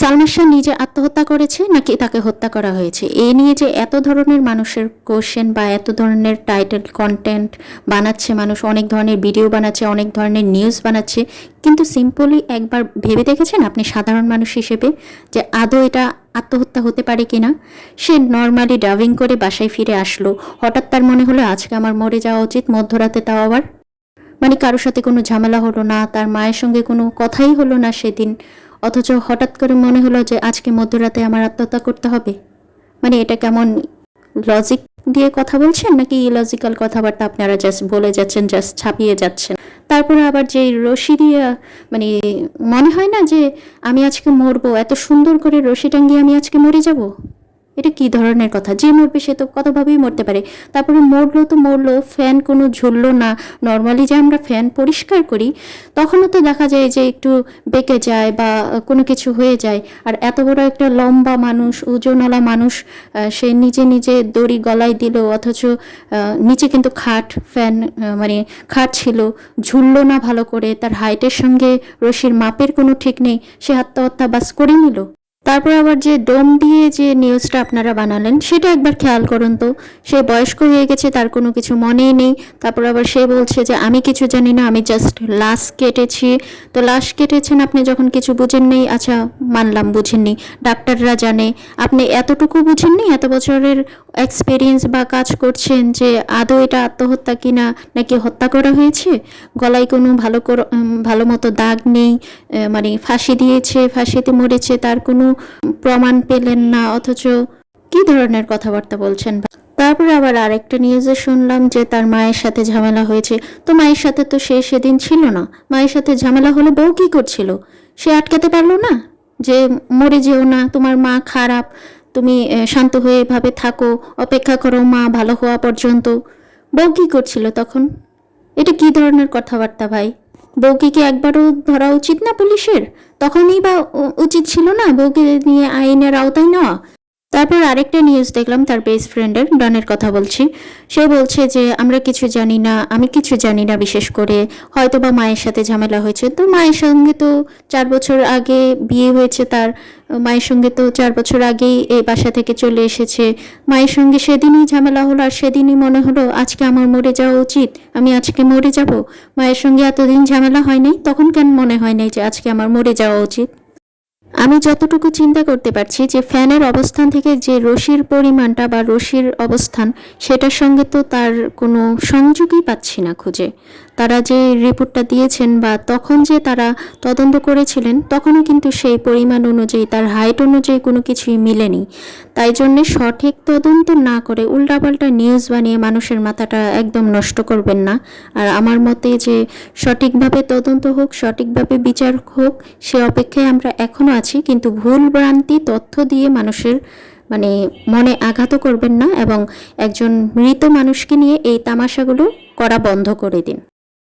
সালমান শাহ নিজে আত্মহত্যা করেছে নাকি তাকে হত্যা করা হয়েছে? এ নিয়ে যে এত ধরনের মানুষের কোশ্চেন বা এত ধরনের টাইটেল কন্টেন্ট বানাচ্ছে মানুষ, অনেক ধরনের ভিডিও বানাচ্ছে, অনেক ধরনের নিউজ বানাচ্ছে, কিন্তু সিম্পলি একবার ভেবে দেখেছেন আপনি সাধারণ মানুষ হিসেবে যে আদৌ এটা আত্মহত্যা হতে পারে কিনা? সে নর্মালি ডাভিং করে বাসায় ফিরে আসলো। হঠাৎ তার মনে হলো, আজকে আমার মরে যাওয়া উচিত, মধ্যরাতে তাও আবার? মানে কারোর সাথে কোনো ঝামেলা হলো না, তার মায়ের সঙ্গে কোনো কথাই হলো না সেদিন। অথচ হঠাৎ করে মনে হলো যে আজকে মধ্যরাতে আমার আত্মহত্যা করতে হবে। মানে এটা কেমন লজিক দিয়ে কথা বলছেন নাকি ইলজিক্যাল কথাবার্তা আপনারা জাস্ট বলে যাচ্ছেন জাস্ট ছাপিয়ে যাচ্ছেন? তারপরে আবার যে রশি দিয়ে মানে মনে হয় না যে আমি আজকে মরবো, এত সুন্দর করে রশি টাঙ্গিয়ে আমি আজকে মরে যাব? এটা কি ধরনের কথা? যে মরবে সে তো কতভাবেই মরতে পারে। তারপরে মরলো তো মরলো, ফ্যান কোনো ঝুললো না। নর্মালি যে আমরা ফ্যান পরিষ্কার করি, তখনও তো দেখা যায় যে একটু বেঁকে যায় বা কোনো কিছু হয়ে যায়। আর এত বড় একটা লম্বা মানুষ, ওজনওয়ালা মানুষ সে নিজে নিজে দড়ি গলায় দিল, অথচ নিচে কিন্তু খাট, ফ্যান মানে খাট ছিল, ঝুললো না ভালো করে। তার হাইটের সঙ্গে রশির মাপের কোনো ঠিক নেই। সে আত্মহত্যা বাস করে নিল। তারপর আবার যে ডোম দিয়ে যে নিউজটা আপনারা বানালেন, সেটা একবার খেয়াল করুন তো। সে বয়স্ক হয়ে গেছে, তার কোনো কিছু মনেই নেই। তারপর আবার সে বলছে যে, আমি কিছু জানি না, আমি জাস্ট লাশ কেটেছি। তো লাশ কেটেছেন আপনি যখন কিছু বুঝেননি আচ্ছা মানলাম বুঝেননি ডাক্তাররা জানে। আপনি এতটুকু বুঝেননি এত বছরের এক্সপিরিয়েন্স বা কাজ করছেন যে, আদৌ এটা আত্মহত্যা কিনা, নাকি হত্যা করা হয়েছে? গলায় কোনো ভালো ভালো মতো দাগ নেই মানে ফাঁসি দিয়েছে, ফাঁসিতে মরেছে, তার কোনো প্রমাণ পেলেন না, অথচ কি ধরনের কথাবার্তা বলছেন? তারপরে আবার আরেকটা নিউজে শুনলাম যে তার মায়ের সাথে ঝামেলা হয়েছে। তো মায়ের সাথে তো সে সেদিন ছিল না। মায়ের সাথে ঝামেলা হলে বউ কি করছিল? সে আটকাতে পারল না? যে মরে যেও না, তোমার মা খারাপ, তুমি শান্ত হয়ে এভাবে থাকো, অপেক্ষা করো মা ভালো হওয়া পর্যন্ত। বউ কি করছিল তখন? এটা কি ধরনের কথাবার্তা ভাই? বউকে কি একবারও ধরা উচিত না পুলিশের? তখনই বা উচিত ছিল না বউকে নিয়ে আইনের আওতায় নেওয়া? তারপর আরেকটা নিউজ দেখলাম, তার বেস্ট ফ্রেন্ডের ডনের কথা বলছি। সে বলছে যে, আমরা কিছু জানি না, আমি কিছু জানি না বিশেষ করে। হয়তো বা মায়ের সাথে ঝামেলা হয়েছে। তো মায়ের সঙ্গে তো চার বছর আগে বিয়ে হয়েছে তার। মায়ের সঙ্গে তো চার বছর আগেই এই বাসা থেকে চলে এসেছে। মায়ের সঙ্গে সেদিনই ঝামেলা হলো, আর সেদিনই মনে হলো, আজকে আমার মরে যাওয়া উচিত, আমি আজকে মরে যাব। মায়ের সঙ্গে এতদিন ঝামেলা হয় নাই, তখন কেন মনে হয় নাই যে, আজকে আমার মরে যাওয়া উচিত? আমি যতটুকু চিন্তা করতে পারছি যে ফ্যানের অবস্থান থেকে যে রশির পরিমাণটা বা রশির অবস্থান, সেটার সঙ্গে তো তার কোনো সংযোগই পাচ্ছি না খুঁজে। তারা যে রিপোর্টটা দিয়েছেন বা তখন যে তারা তদন্ত করেছিলেন, তখনও কিন্তু সেই পরিমাণ অনুযায়ী, তার হাইট অনুযায়ী কোনো কিছুই মিলেনি। তাই জন্যে সঠিক তদন্ত না করে উল্টাপাল্টা নিউজ বানিয়ে মানুষের মাথাটা একদম নষ্ট করবেন না। আর আমার মতে যে সঠিকভাবে তদন্ত হোক, সঠিকভাবে বিচার হোক, সে অপেক্ষায় আমরা এখনও আছি, কিন্তু ভুল ভ্রান্তি, তথ্য দিয়ে মানুষের মানে মনে আঘাত করবেন না এবং একজন মৃত মানুষকে নিয়ে এই তামাশাগুলো করা বন্ধ করে দিন।